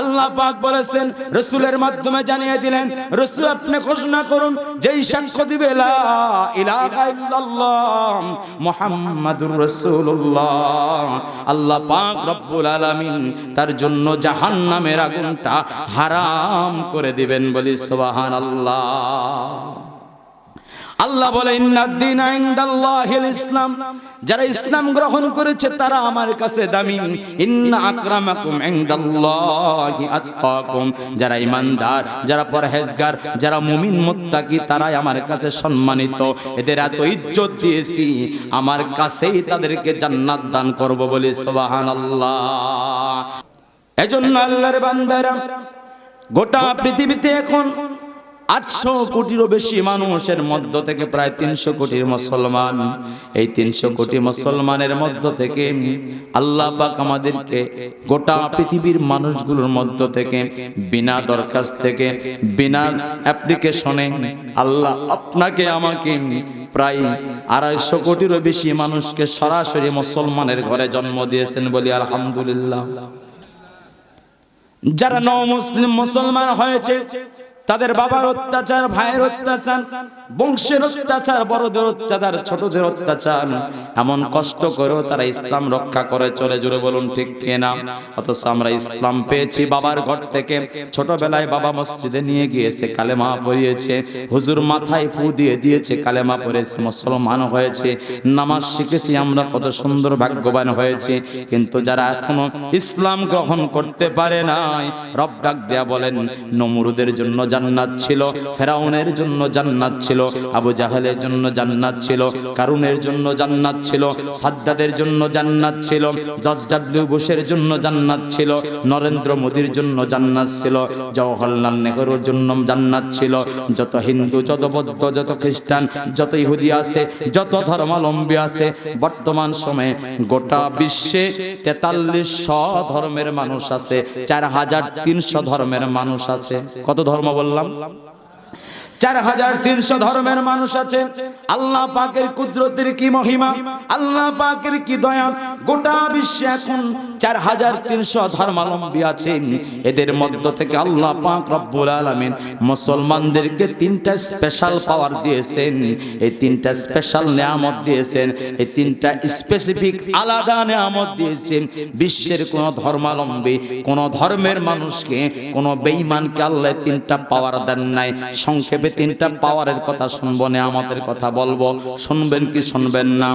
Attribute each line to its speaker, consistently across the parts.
Speaker 1: আল্লাহ পাক বলেছেন, রসুলের মাধ্যমে জানিয়ে দিলেন, রসুল আপনি ঘোষণা করুন, যেই সাক্ষ্য দিবে মোহাম্মদুর রসুল্লাহ আল্লাহ পাক রব্বুল আলমিন তার জন্য জাহান নামের আগুনটা হারাম করে দিবেন বলি সোবাহান আল্লাহ বলে ইসলাম। যারা ইসলাম গ্রহণ করেছে, তারা আমার কাছে দামি। যারা ইমানদার যারা পরহেজগার, যারা মুমিন মুত্তাকি, তারাই আমার কাছে সম্মানিত। এদের এত ইজ্জত দিয়েছি, আমার কাছেই তাদেরকে জান্নাত দান করব বলি, সুবহানাল্লাহ। এজন্য আল্লাহর বান্দারা গোটা পৃথিবীতে এখন আটশো কোটিরও বেশি মানুষের মধ্য থেকে প্রায় তিনশো কোটির মুসলমান। এই তিনশো কোটি মুসলমানের মধ্য থেকে আল্লাহ পাক আমাদেরকে গোটা পৃথিবীর মানুষগুলোর মধ্য থেকে বিনা দরখাস্ত থেকে, বিনা অ্যাপ্লিকেশনে আল্লাহ আপনাকে আমাকে প্রায় আড়াইশো কোটিরও বেশি মানুষকে সরাসরি মুসলমানের ঘরে জন্ম দিয়েছেন বলি আলহামদুলিল্লাহ। যারা নও মুসলিম মুসলমান হয়েছে তাদের বাবার অত্যাচার, ভাইয়ের অত্যাচার, বংশের অত্যাচার, বড়দের অত্যাচার, ছোটদের অত্যাচার। এমন কষ্ট করেও তারা ইসলাম রক্ষা করে চলে জুড়ে বলুন ঠিক কিনা? অথচ আমরা ইসলাম পেয়েছি বাবার ঘর থেকে। ছোটবেলায় বাবা মসজিদে নিয়ে গিয়েছে, কালেমা পড়িয়েছে। হুজুর মাথায় ফু দিয়ে দিয়েছে, কালেমা পড়েছে মুসলমান হয়েছে। নামাজ শিখেছি আমরা, কত সুন্দর ভাগ্যবান হয়েছে। কিন্তু যারা এখনও ইসলাম গ্রহণ করতে পারে নাই, রব ডাক দেয়া বলেন, নমরুদের জন্য জান্নাত ছিল, ফেরাউনের জন্য জান্নাত ছিল, আবু জাহেলের জন্য জান্নাত ছিল, কারুনের জন্য জান্নাত ছিল, সাজ্জাদের জন্য জান্নাত ছিল জজ ডাব্লিউ জন্য জান্নাত ছিল, নরেন্দ্র মোদীর জন্য জান্নাত ছিল, জওহরলাল নেহরুর জন্য জান্নাত ছিল, যত হিন্দু, যত বৌদ্ধ, যত খ্রিস্টান, যত ইহুদি আছে, যত ধর্মাবলম্বী আছে, বর্তমান সময়ে গোটা বিশ্বে তেতাল্লিশশো ধর্মের মানুষ আছে চার হাজার তিনশো ধর্মের মানুষ আছে। কত ধর্ম বললাম, চার হাজার তিনশো ধর্মের মানুষ আছে। আল্লাহ পাকের কুদরতের কি মহিমা? আল্লাহ পাকের কি দয়া? গোটা বিশ্বে এখন চার হাজার তিনশো ধর্মাবলম্বী আছেন। এদের মধ্য থেকে আল্লাহ পাক রব্বুল আলামিন মুসলমানদেরকে তিনটা স্পেশাল পাওয়ার দিয়েছেন। এই তিনটা স্পেশাল নিয়ামত দিয়েছেন। এই তিনটা স্পেসিফিক আলাদা নিয়ামত দিয়েছেন। বিশ্বের কোন ধর্মাবলম্বী কোন ধর্মের মানুষকে, কোন বেঈমানকে আল্লাহ তিনটা পাওয়ার দেন নাই। সংক্ষেপে তিনটা পাওয়ারের কথা শুনব, নিয়ামতের কথা বলব। শুনবেন কি শুনবেন না?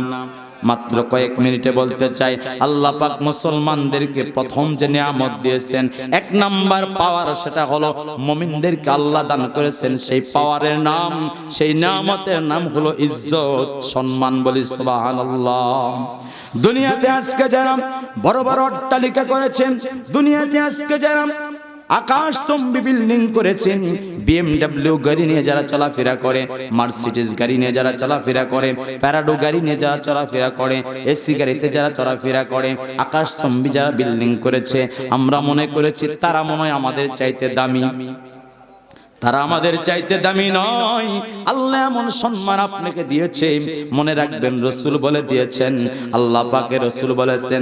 Speaker 1: মাত্র কয়েক মিনিটে বলতে চাই, আল্লাহ পাক মুসলমানদেরকে প্রথম যে নিয়ামত দিয়েছেন, এক নাম্বার পাওয়ার সেটা হলো মুমিনদেরকে আল্লাহ দান করেছেন, সেই পাওয়ারের নাম, সেই নিয়ামতের নাম হলো ইজ্জত, সম্মান বলি সুবহানাল্লাহ। দুনিয়াতে আজকে যারা বড় বড় অট্টালিকা করেছেন, দুনিয়াতে আজকে যারা আকাশ চম্বি বিল্ডিং করেছেন। বিএমডাব্লিউ গাড়ি নিয়ে যারা চলাফেরা করে মার্সিডিস গাড়ি নিয়ে যারা চলাফেরা করে প্যারাডো গাড়ি নিয়ে যারা চলাফেরা করে এসি গাড়িতে যারা চলাফেরা করে আকাশ চম্বি যারা বিল্ডিং করেছে, আমরা মনে করেছি তারা মনে হয় আমাদের চাইতে দামি। তারা আমাদের চাইতে দামি নয়। আল্লাহ এমন সম্মান আপনাকে দিয়েছে। মনে রাখবেন, রসুল বলে দিয়েছেন, আল্লাহ পাকে রসুল বলেছেন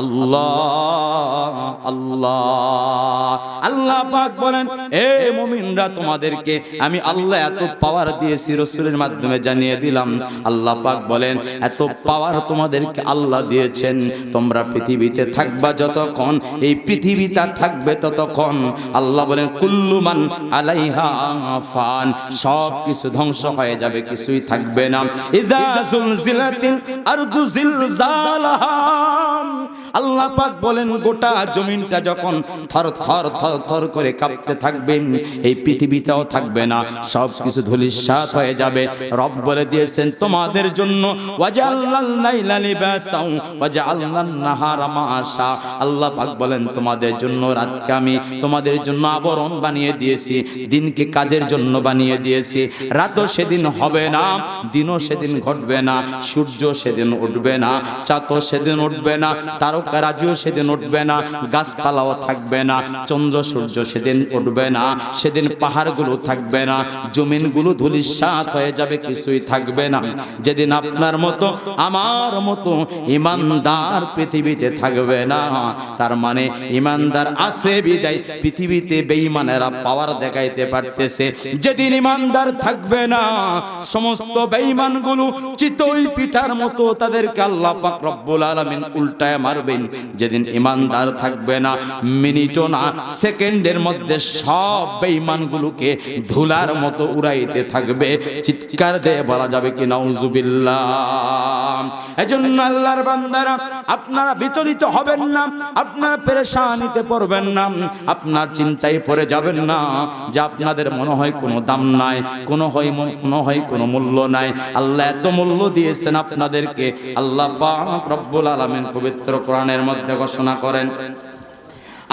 Speaker 1: আল্লাহ আল্লাহ। আল্লাহ পাক বলেন, এ মুমিনরা তোমাদেরকে আমি আল্লাহ এত পাওয়ার দিয়েছি, রসুলের মাধ্যমে জানিয়ে দিলাম। আল্লাহ পাক বলেন, এত পাওয়ার তোমাদেরকে আল্লাহ দিয়েছেন। তোমরা পৃথিবীতে থাকবা যতক্ষণ এই পৃথিবী তার থাকবে ততক্ষণ। আল্লাহ বলেন কুল্লুমান আলাইহা ফান সব কিছু ধ্বংস হয়ে যাবে, কিছুই থাকবে না। ইদা জুলজিলাতিল আরদু জিলজালাহা আল্লাহ পাক বলেন, গোটা জমিনটা যখন থর থর থর থর করে কাঁপতে থাকবে, এই পৃথিবীটাও থাকবে না সব কিছু ধুলিস্বাত হয়ে যাবে। রব বলে দিয়েছেন, তোমাদের জন্য আল্লাহ পাক বলেন, তোমাদের জন্য রাতকে আমি তোমাদের জন্য আবরণ বানিয়ে দিয়েছি, দিনকে কাজের জন্য বানিয়ে দিয়েছি। রাতও সেদিন হবে না, দিনও সেদিন ঘটবে না, সূর্য সেদিন উঠবে না, চাঁদও সেদিন উঠবে না, তারও তারকা রাজিও সেদিন উঠবে না, গাছপালাও থাকবে না, চন্দ্র সূর্য সেদিন উঠবে না, সেদিন পাহাড়গুলো থাকবে না, জমিনগুলো ধুলিসাৎ হয়ে যাবে, কিছুই থাকবে না। যেদিন আপনার মতো, আমার মতো ইমানদার পৃথিবীতে থাকবে না, তার মানে ইমানদার আছে বিদায়, পৃথিবীতে বেঈমানেরা পাওয়ার দেখাইতে পারতেছে। যেদিন ইমানদার থাকবে না, সমস্ত বেঈমানগুলো চিতই পিঠার মতো তাদেরকে আল্লাহ পাক রব্বুল আলামিন উল্টায় মারবেন যেদিন ইমানদার থাকবে না, মিনিটও না, সেকেন্ডের মধ্যে সব বেঈমানগুলোকে ধুলার মতো উড়াইতে থাকবে। চিৎকার দিয়ে বলা যাবে কি, নাউজুবিল্লাহ। এজন্য আল্লাহর বান্দারা, আপনারা বিচলিত হবেন না, আপনারা পেরেশানিতে পড়বেন না, আপনার চিন্তায় পড়ে যাবেন না যে আপনাদের মনে হয় কোনো দাম নাই, কোনো হয় মনে হয় কোনো মূল্য নাই। আল্লাহ এত মূল্য দিয়েছেন আপনাদেরকে, আল্লাহ পাক রব্বুল আলামিন পবিত্র কোরআনের মধ্যে ঘোষণা করেন।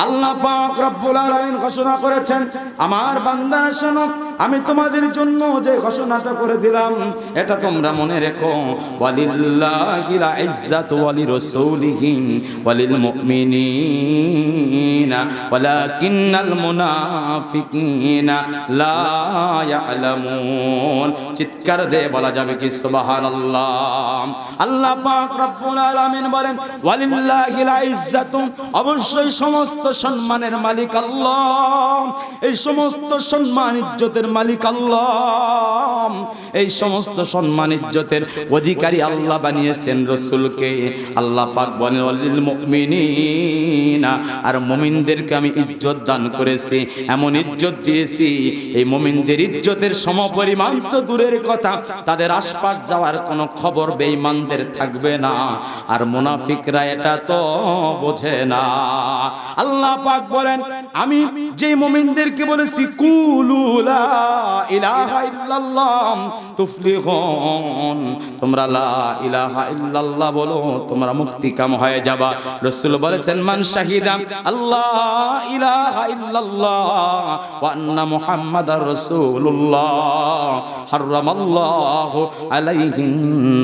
Speaker 1: আল্লাহ পাক রব্বুল আলামিন ঘোষণা করেছেন, আমার বান্দারা শোনো, আমি তোমাদের জন্য যে ঘোষণাটা করে দিলাম, এটা তোমরা মনে রেখো। ওয়ালিল্লাহিল ইজ্জাতু ওয়ালি রাসূলিহি ওয়ালিল মুমিনিনা ওয়ালাকিন্নাল মুনাফিকিনা লা ইয়ালামুন। চিৎকার দিয়ে বলা যাবে কি, সুবহানাল্লাহ। আল্লাহ পাক রব্বুল আলামিন বলেন, ওয়ালিল্লাহিল ইজ্জাতু। অবশ্যই সমস্ত সম্মানের মালিক আল্লাহ। এই সমস্ত সম্মান ইজ্জতের মালিক আল্লাহ। এই সমস্ত সম্মান ইজ্জতের অধিকারী আল্লাহ বানিয়েছেন রসুলকে। আল্লাহ পাক বলেন অলিল মুমিনিনা। আর মুমিনদেরকে আমি ইজ্জত দান করেছি, এমন ইজ্জত দিয়েছি, এই মুমিনদের ইজ্জতের সমপরিমাণ তো দূরের কথা। তাদের আশপাশ যাওয়ার কোনো খবর বেঈমানদের থাকবে না। আর মুনাফিকরা এটা তো বোঝে না। আল্লাহ পাক বলেন, আমি যে মুমিনদেরকে বলেছি, কুলু লা ইলাহা ইল্লাল্লাহ তুফলিহুন। তোমরা লা ইলাহা ইল্লাল্লাহ বলো, তোমরা মুক্তি কাম হয়ে যাবা। রাসূল বলেছেন, মান শাহিদা আল্লাহ ইলাহা ইল্লাল্লাহ ওয়া আন্না মুহাম্মাদার রাসূলুল্লাহ। হারামাল্লাহু আলাইহিন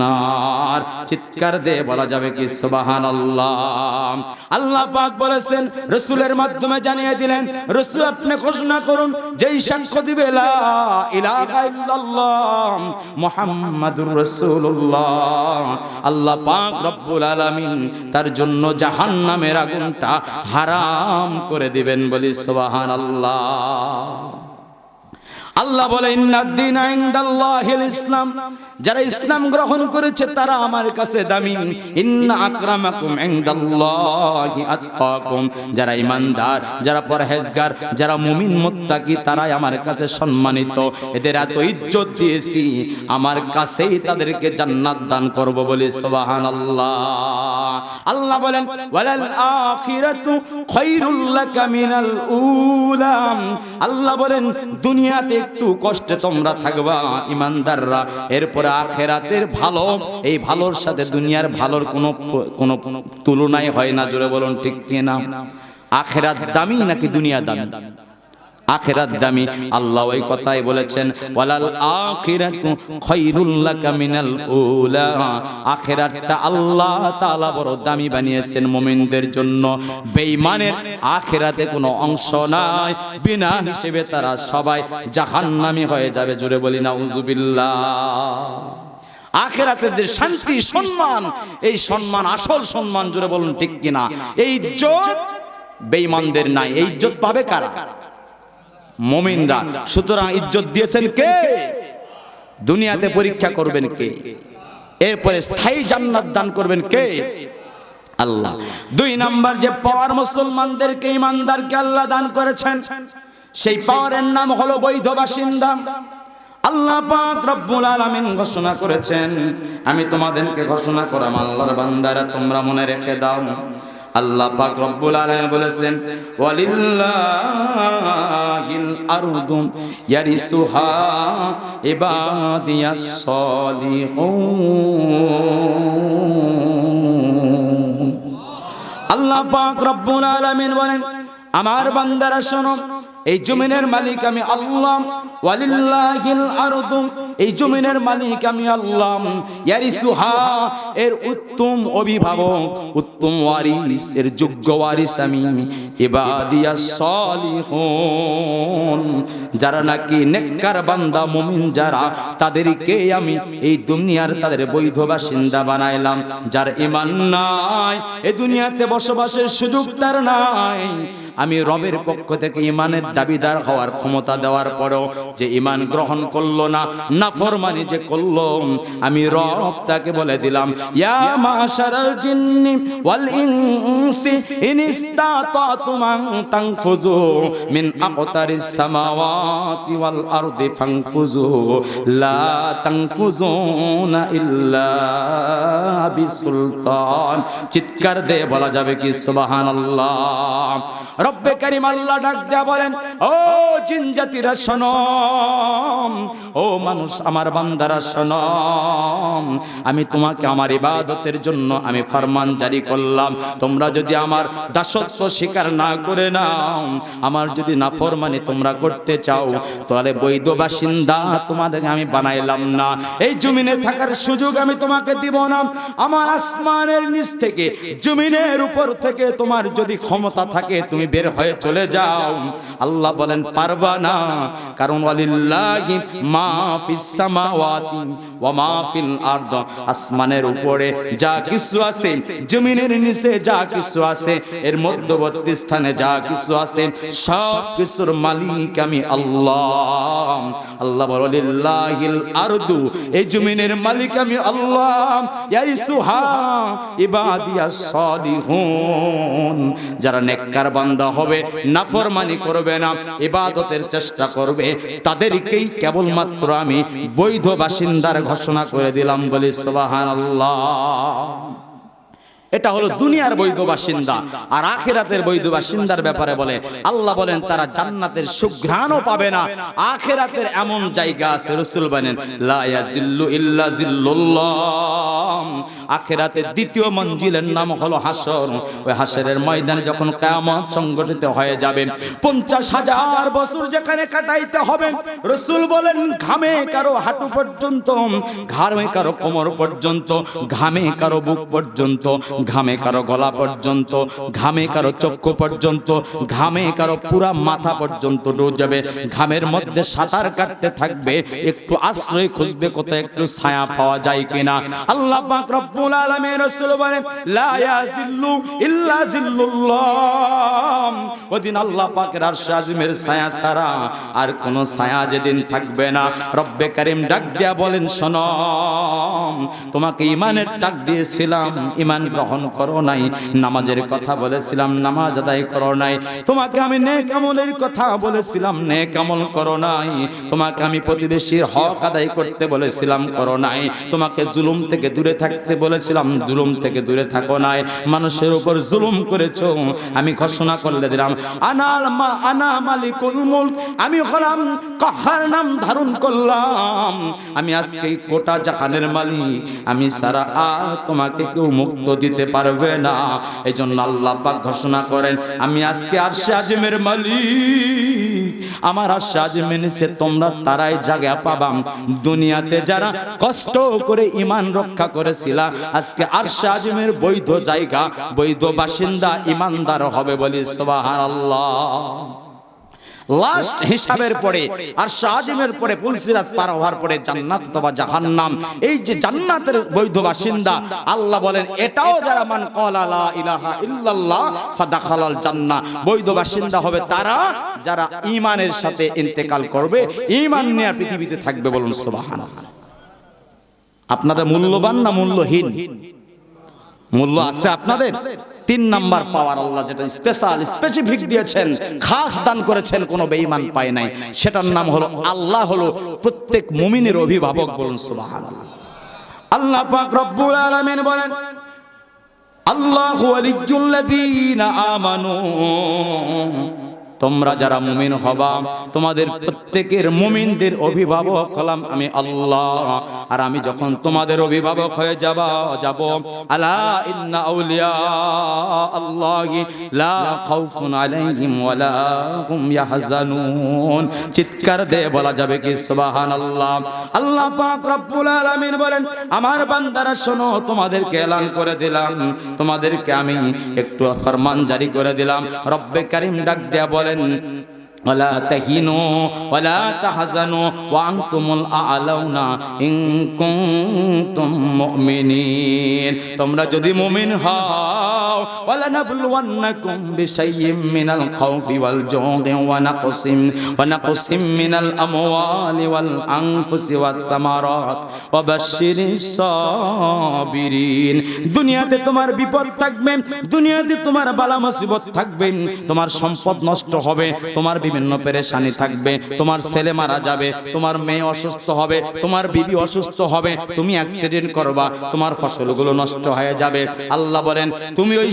Speaker 1: নার। চিৎকার দিয়ে বলা যাবে কি, সুবহানাল্লাহ। আল্লাহ পাক বলেছেন, রসুলের মাধ্যমে জানিয়ে দিলেন, রসুল, আপনি ঘোষণা করুন, যেই সাক্ষ্য দিবে, লা ইলাহা ইল্লাল্লাহ মুহাম্মাদুর রসুল্লাহ আল্লাহ পাক রব্বুল আলমিন তার জন্য জাহান্নামের আগুনটা হারাম করে দিবেন বলি সোহান আল্লাহ বলে ইসলাম। যারা ইসলাম গ্রহণ করেছে, তারা আমার কাছে দামি। যারা ইমানদার, যারা পরহেজগার, যারা মুমিন মুত্তাকি, তারাই আমার কাছে সম্মানিত। এদের এত ইজ্জত দিয়েছি, আমার কাছেই তাদেরকে জান্নাত দান করব বলে, সুবহানাল্লাহ। আল্লাহ বলেন আল্লাহ বলেন, দুনিয়াতে একটু কষ্টে তোমরা থাকবা, ইমানদাররা। এরপরে আখেরাতের ভালো, এই ভালোর সাথে দুনিয়ার ভালোর কোনো কোনো তুলনায় হয় না, জোরে বলুন ঠিক কিনা? আখেরাত দামি নাকি দুনিয়া দামি? আখেরাত দামি। আল্লাহ ওই কথাই বলেছেন, ওয়ালাল আখিরাতু খায়রুল লাকা মিনাল উলা। আখেরাতটা আল্লাহ তাআলা বড় দামি বানিয়েছেন মুমিনদের জন্য। বেঈমানের আখেরাতে কোনো অংশ নাই। বিনা হিসেবে তারা সবাই জাহান্নামী হয়ে যাবে। জুড়ে বলি না উজুবিল্লাহ আখেরাতের যে শান্তি, সম্মান, এই সম্মান, আসল সম্মান জুড়ে বলুন ঠিক কিনা? এই ইজ্জত বেঈমানদের নাই। এই ইজ্জত পাবে কারা? মমিনরা। সুতরাং ইজ্জত দিয়েছেন কে? দুনিয়াতে পরীক্ষা করবেন কে? এরপরে স্থায়ী জান্নাত দান করবেন কে? আল্লাহ। দুই নাম্বার যে পাওয়ার মুসলমানদেরকে ইমানদারকে আল্লাহ দান করেছেন, সেই পাওয়ারের নাম হলো বৈধ বাসিন্দা। আল্লাহ পাক রব্বুল আলামিন ঘোষণা করেছেন, আমি তোমাদেরকে ঘোষণা করাম, আল্লাহর বান্দারা তোমরা মনে রেখে দাও। আল্লাহ পাক রব্বুল আলামিন বলেছেন ওয়ালিল্লাহিল আরদু ইয়ারিসুহা এবাদিয়া সলিহুন। আল্লাহ পাক রব্বুল আলামিন বলেন আমার বান্দারা শোনো এই জমিনের মালিক আমি আল্লাহ। ওয়ালিল্লাহিল আরদু। এই জমিনের মালিক আমি আল্লাহ। ইয়ারিসুহা, এর উত্তম অভিভাবক, উত্তম ওয়ারিস, এর যোগ্য ওয়ারিস আমি। ইবাদিয়াস সালিহুন। যারা নাকি নেককার বান্দা, মুমিন যারা, তাদেরকে আমি এই দুনিয়ার তাদের বৈধ বাসিন্দা বানাইলাম। যার ইমান নাই, এ দুনিয়াতে বসবাসের সুযোগ তার নাই। আমি রবের পক্ষ থেকে ইমানের দাবিদার হওয়ার ক্ষমতা দেওয়ার পরেও যে ইমান গ্রহণ করল না না, নাফরমানি যে করল, আমি রব তাকে বলে দিলাম, ইয়া মাশারাল জিন্নি ওয়াল ইনসি ইন ইসতাতাতুম আন তানফুযু মিন আকতারিস সামাওয়াতি ওয়াল আরদি ফানফুযু লা তানফুযুনা ইল্লা বিসুলতান। চিৎকার দিয়ে বলা যাবে কি, সুবহানাল্লাহ। রব্বে কারিম আল্লাহ ডাক দেয়া বলেন ও জিন জাতিরা, শোনো। ও মানুষ, আমার বান্দারা, শোনো। আমি তোমাকে আমার ইবাদতের জন্য আমি ফরমান জারি করলাম। তোমরা যদি আমার দাসত্ব স্বীকার না করে নাও, আমার যদি নাফরমানি তোমরা করতে চাও, তাহলে বৈধ বাসিন্দা তোমাদের আমি বানাইলাম না। এই জমিনে থাকার সুযোগ আমি তোমাকে দিব না। আমার আসমানের নিচ থেকে, জমিনের উপর থেকে তোমার যদি ক্ষমতা থাকে, তুমি বের হয়ে চলে যাও। আল্লাহ বলেন, পারবা না। কারণ ওয়ালিল্লাহি মা ফিস সামাওয়াতি ওয়া মা ফিল আরদ। আসমানের উপরে যা কিছু আছে, জমিনের নিচে যা কিছু আছে, এর মধ্যবর্তী স্থানে যা কিছু আছে, সব কিছুর মালিক আমি আল্লাহ। আল্লাহ বলিল্লাহিল আরদু। এই জমিনের মালিক আমি আল্লাহ। ইয়ারিসুহা ইবাদিয়াস সালিহুন যারা নেককার বান্দা হবে, নাফরমানি করবে না। ইবাদতের চেষ্টা করবে। তাদেরকেই কেবলমাত্র আমি বৈধ বাসিন্দার ঘোষণা করে দিলাম বলি এটা হলো দুনিয়ার বৈধ বাসিন্দা, আর আখেরাতের বৈধ বাসিন্দার ব্যাপারে বলে। আল্লাহ বলেন, তারা জান্নাতের সুঘ্রাণও পাবে না। আখেরাতের এমন জায়গা আছে, রসুল বলেন, লা ইল্লা জিল্লুল্লাহ আখেরাতের দ্বিতীয় মঞ্জিলের নাম হলো হাসর ওই হাসরের ময়দানে যখন কিয়ামত সংগঠিত হয়ে যাবে, পঞ্চাশ হাজার বছর যেখানে কাটাইতে হবে, রসুল বলেন, ঘামে কারও হাঁটু পর্যন্ত, ঘামে কারও কোমর পর্যন্ত, ঘামে কারও বুক পর্যন্ত, ঘামে কারও গলা পর্যন্ত, ঘামে কারও চক্ষু পর্যন্ত, ঘামে কারও পুরা মাথা পর্যন্ত ডুবে যাবে। ঘামের মধ্যে সাঁতার কাটতে থাকবে, একটু আশ্রয় খুঁজবে কোথায়, একটু ছায়া পাওয়া যায় কিনা। আল্লাহ পাক রব্বুল আলামিন রাসূল বলেন, লা ইয়াজিল্লু ইল্লা জিল্লুল্লাহ ওদিন আল্লাহ পাকের আরশ আজিমের ছায়া ছাড়া আর কোন ছায়া যেদিন থাকবে না। রব্বে কারীম ডাক দিয়া বলেন, শোনো, তোমাকে ইমানের ডাক দিয়েছিলাম ইমান গ্রহণ করো নাই, নামাজের কথা বলেছিলাম, নামাজ আদায় করো নাই। তোমাকে আমি নেক আমলের কথা বলেছিলাম, নেক আমল করো নাই। তোমাকে আমি প্রতিবেশীর হক আদায় করতে বলেছিলাম, করো নাই। তোমাকে জুলুম থেকে দূরে থাকতে বলেছিলাম, জুলুম থেকে দূরে থাকো নাই, মানুষের উপর জুলুম করেছ। আমি ঘোষণা করলে দিলাম, আনাল মা, আনা মালিকুল মুলক। আমি হলাম কাহার নাম ধারণ করলাম। আমি আজকে কোটা জাহানের মালিক। আমি সারা আর তোমাকে কেউ মুক্ত দিতে পারবে না। এই জন্য আল্লাহ পাক ঘোষণা করেন, আমি আজকে আরশে আজিমের মালিক। আমার আশ্বাস মেনেছে, তোমরা তারাই জায়গা পাবাম দুনিয়াতে যারা কষ্ট করে ইমান রক্ষা করেছিলা, আজকে আরশে আজিমের বৈধ জায়গা, বৈধ বাসিন্দা ইমানদার হবে বলি সুবহানাল্লাহ। লাস্ট হিসাবের পরে আর শাহজিমের পরে পুলসিরাজ পার হওয়ার পরে জান্নাত অথবা জাহান্নাম। এই যে জান্নাতের বৈধ বাসিন্দা, আল্লাহ বলেন, এটাও যারা মান ক্বালা ইলাহা ইল্লাল্লাহ, ফাদাখালাল জান্নাহ। বৈধ বাসিন্দা হবে তারা যারা ঈমানের সাথে ইন্তেকাল করবে, ঈমান নিয়ে পৃথিবীতে থাকবে বলুন সুবহানাল্লাহ। আপনাদের মূল্যবান না মূল্যহীন? মূল্য আছে আপনাদের? তিন নাম্বার পাওয়ার আল্লাহ যেটা স্পেশাল স্পেসিফিক দিয়েছেন, খাস দান করেছেন, কোনো বেঈমান পায় নাই। সেটার নাম হলো আল্লাহ হলো প্রত্যেক মুমিনের অভিভাবক বলুন, সুবহানাল্লাহ। আল্লাহ পাক রব্বুল আলামিন বলেন, আল্লাহু ওয়ালিয়্যুল্লাযীনা আমানু। তোমরা যারা মুমিন হবা, তোমাদের প্রত্যেকের মুমিনদের অভিভাবক হলাম আমি আল্লাহ। আর আমি যখন তোমাদের অভিভাবক হয়ে যাব যাব। আলা ইন্না আউলিয়া আল্লাহি লা খাউফুন আলাইহিম ওয়ালা হুম ইয়াহজানুন। চিৎকার দিয়ে বলা যাবে কি, সুবহানাল্লাহ। আল্লাহ পাক রব্বুল আলামিন বলেন, আমার বান্দারা শোনো, তোমাদেরকে এলান করে দিলাম। তোমাদেরকে আমি একটু ফরমান জারি করে দিলাম। রব্বে কারিম ডাক দেয়া বলেন ولا تهينوا ولا تحزنوا وأنتم الأعلون إن كنتم مؤمنين তোমরা যদি মুমিন হও ولنبلونكم بشيء من الخوف والجوع ونقص ونقص من الأموال والأنفس والثمرات وبشر الصابرين দুনিয়াতে তোমার বিপদ থাকবে দুনিয়াতে তোমার বালা মুসিবত থাকবে তোমার সম্পদ নষ্ট হবে তোমার বিভিন্ন পেরেশানি থাকবে তোমার ছেলে মারা যাবে তোমার মেয়ে অসুস্থ হবে তোমার বিবি অসুস্থ হবে তুমি অ্যাক্সিডেন্ট করবা তোমার ফসলগুলো নষ্ট হয়ে যাবে আল্লাহ বলেন তুমি ওই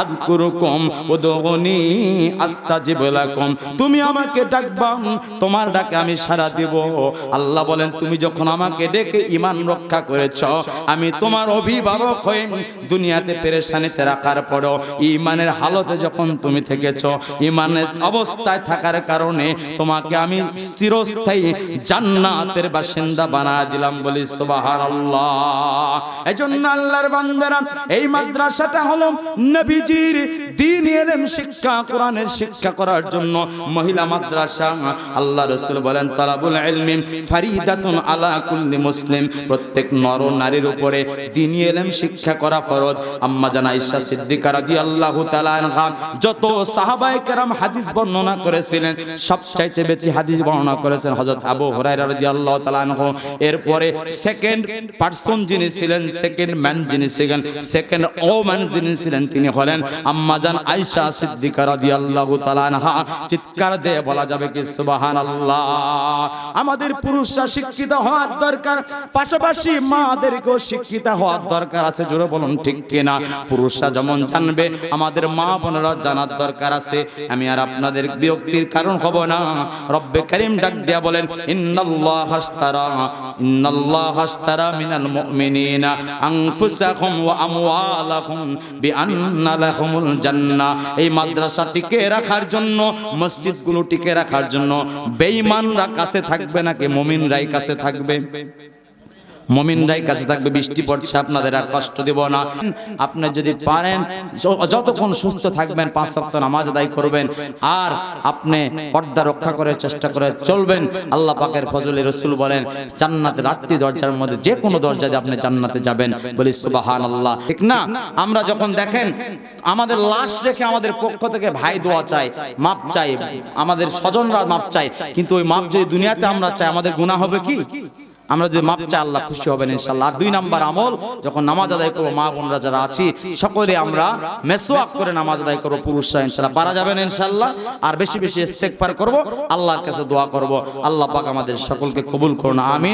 Speaker 1: আযকুরুকুম উদউনি আস্তাজিব লাকুম তুমি আমাকে ডাকবা, তোমার ডাকে আমি সাড়া দেব। আল্লাহ বলেন, তুমি যখন আমাকে ডেকে রক্ষা করেছ, আমি তোমার অভিভাবক দুনিয়াতে পেরেশানিতে রাখার পরও হালতে যখন তুমি থেকেছ অবস্থায় থাকার কারণে তোমাকে আমি জান্নাতের বাসিন্দা বানা দিলাম বলি এজন্য আল্লাহর বান্দারা, এই মাদ্রাসাটা হলো নবীজির দিন এলেম শিক্ষা, কোরআনের শিক্ষা করার জন্য মহিলা মাদ্রাসা, আল্লাহ রাসূল বলেন, তালাবুল ইলমি ফারিদাতুন আলা কুল্লি মুসলিম। প্রত্যেক নর নারীর উপরে দিন এলেম শিক্ষা করা ফরজ। আম্মা জান আয়েশা সিদ্দিকা রাদিয়াল্লাহু তাআলা আনহা, যত সাহাবায়ে কেরাম হাদিস বর্ণনা করেছিলেন, সবচাইতে বেশি হাদিস বর্ণনা করেছেন হযরত আবু হুরায়রা রাদিয়াল্লাহু তাআলা আনহু। এরপরে সেকেন্ড পারসন যিনি ছিলেন সেকেন্ড ম্যান যিনি ছিলেন সেকেন্ড ও ম্যান যিনি ছিলেন, তিনি হলেন আম্মাজান আয়েশা সিদ্দিকা রাদিয়াল্লাহু তাআলা আনহা। চিৎকার দিয়ে বলা যাবে কি, সুবহানাল্লাহ। আমাদের পুরুষরা শিক্ষিত হওয়ার দরকার, পাশাপাশি মাদেরকেও শিক্ষিত হওয়ার দরকার আছে, জোরে বলুন, ঠিক কিনা? পুরুষরা যেমন জানবে, আমাদের মা বোনেরা জানার দরকার আছে। আমি আর আপনাদের বিরক্তির কারণ হব না। রব্বে করিম ডাক দিয়া বলেন, ইন্নাল্লাহ হাস্তারা ইন্নাল্লাহ হাস্তারা মিনাল من المؤمنين ওয়া আমওয়ালাহুম বিআন্না لهم জান্নাহ এই মাদ্রাসা টিকে রাখার জন্য, মসজিদগুলো টিকে রাখার জন্য বেঈমানরা কাছে থাকবে নাকি মুমিনরাই কাছে থাকবে? মমিনরাই কাছে থাকবে, বৃষ্টি পড়ছে, আপনাদের আর কষ্ট দেব না। আপনি যদি পারেন যতক্ষণ সুস্থ থাকবেন, পাঁচ সপ্তাহ নামাজ আদায় করবেন, আর আপনি পর্দা রক্ষা করে চেষ্টা করে চলবেন, আল্লাহ পাকের ফজলে রসুল বলেন, জান্নাতের আটটি দরজার মধ্যে যে কোনো দরজা দিয়ে আপনি জান্নাতে যাবেন। বলি সুবাহান আল্লাহ ঠিক না? আমরা যখন দেখেন, আমাদের লাশ রেখে আমাদের পক্ষ থেকে ভাই দোয়া চাই মাপ চাই আমাদের স্বজনরা মাপ চাই কিন্তু ওই মাপ যদি দুনিয়াতে আমরা চাই, আমাদের গুনাহ হবে কি? আমরা যদি মাপ চাই আল্লাহ খুশি হবেন ইনশাল্লাহ। আর দুই নাম্বার আমল যখন নামাজ আদায় করব মা বোনরা যারা আছি সকলে আমরা মেসোয়াক করে নামাজ আদায় করব পুরুষরা ইনশাল্লাহ। পারা যাবেন ইনশাল্লাহ আর বেশি বেশি ইস্তেকবার করব আল্লাহর কাছে দোয়া করব। আল্লাহ পাক আমাদের সকলকে কবুল করুন আমিন।